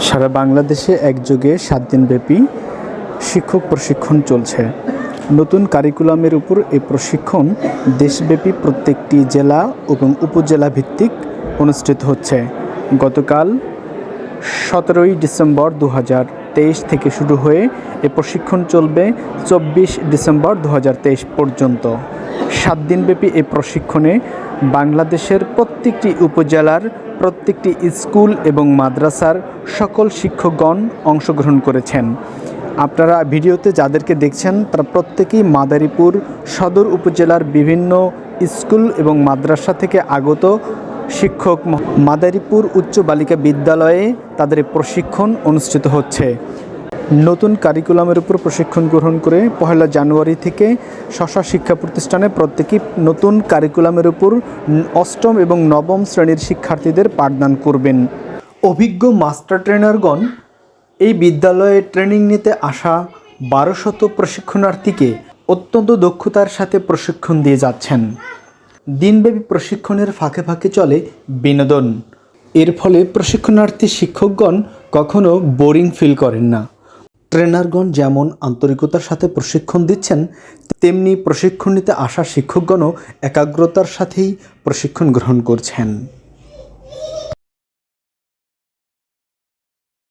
সারা বাংলাদেশে একযোগে সাত দিনব্যাপী শিক্ষক প্রশিক্ষণ চলছে। নতুন কারিকুলামের উপর এই প্রশিক্ষণ দেশব্যাপী প্রত্যেকটি জেলা এবং উপজেলা ভিত্তিক অনুষ্ঠিত হচ্ছে। গতকাল সতেরোই ডিসেম্বর দু থেকে শুরু হয়ে এ প্রশিক্ষণ চলবে চব্বিশ ডিসেম্বর দু হাজার তেইশ পর্যন্ত। সাত দিনব্যাপী এই প্রশিক্ষণে বাংলাদেশের প্রত্যেকটি উপজেলার প্রত্যেকটি স্কুল এবং মাদ্রাসার সকল শিক্ষকগণ অংশগ্রহণ করেছেন। আপনারা ভিডিওতে যাদেরকে দেখছেন, তারা প্রত্যেকেই মাদারীপুর সদর উপজেলার বিভিন্ন স্কুল এবং মাদ্রাসা থেকে আগত শিক্ষক। মাদারীপুর উচ্চ বালিকা বিদ্যালয়ে তাদের প্রশিক্ষণ অনুষ্ঠিত হচ্ছে। নতুন কারিকুলামের উপর প্রশিক্ষণ গ্রহণ করে পহেলা জানুয়ারি থেকে শশা শিক্ষা প্রতিষ্ঠানে প্রত্যেকেই নতুন কারিকুলামের উপর অষ্টম এবং নবম শ্রেণির শিক্ষার্থীদের পাঠদান করবেন। অভিজ্ঞ মাস্টার ট্রেনারগণ এই বিদ্যালয়ে ট্রেনিং নিতে আসা বারোশত প্রশিক্ষণার্থীকে অত্যন্ত দক্ষতার সাথে প্রশিক্ষণ দিয়ে যাচ্ছেন। দিনব্যাপী প্রশিক্ষণের ফাঁকে ফাঁকে চলে বিনোদন। এর ফলে প্রশিক্ষণার্থী শিক্ষকগণ কখনো বোরিং ফিল করেন না। ট্রেনারগণ যেমন আন্তরিকতার সাথে প্রশিক্ষণ দিচ্ছেন, তেমনি প্রশিক্ষণ নিতে আসা শিক্ষকগণও একাগ্রতার সাথেই প্রশিক্ষণ গ্রহণ করছেন।